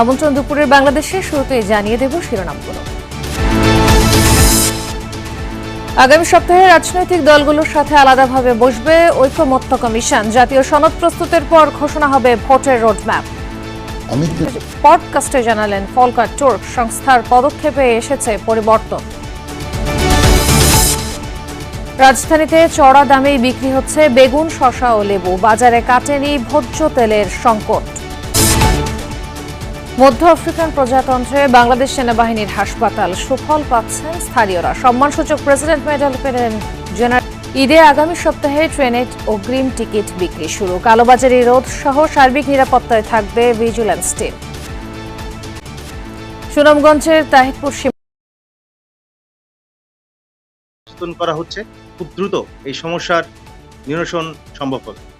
আমন্ত্রণ দুপুরের বাংলাদেশে শুরুতেই জানিয়ে দেব শিরোনামগুলো। আগামী সপ্তাহে রাজনৈতিক দলগুলোর সাথে আলাদাভাবে বসবে ঐক্যমত্য কমিশন। জাতীয় সনদ প্রস্তুতের পর ঘোষণা হবে ভোটের রোডম্যাপ। পডকাস্টে জানালেন ফলকার টুর্ক সংস্থার পদক্ষেপে এসেছে পরিবর্তন। রাজধানীতে চড়া দামেই বিক্রি হচ্ছে বেগুন শসা ও লেবু। বাজারে কাটেনি ভোজ্য তেলের সংকট। মধ্য আফ্রিকান প্রজাতন্ত্রে বাংলাদেশ সেনাবাহিনীর হাসপাতাল সুফল পাচ্ছেন স্থানীয়রা। সম্মানসূচক প্রেসিডেন্ট মেডেল পেলেন জেনারেল ঈদে আগামী সপ্তাহে ট্রেনের অগ্রিম টিকিট বিক্রি শুরু। কালোবাজারি রোধ সহ সার্বিক নিরাপত্তায় থাকবে ভিজিল্যান্স টিম। সুনামগঞ্জের তাহিদপুর করা হচ্ছে। খুব দ্রুত এই সমস্যার নিরসন সম্ভব হবে।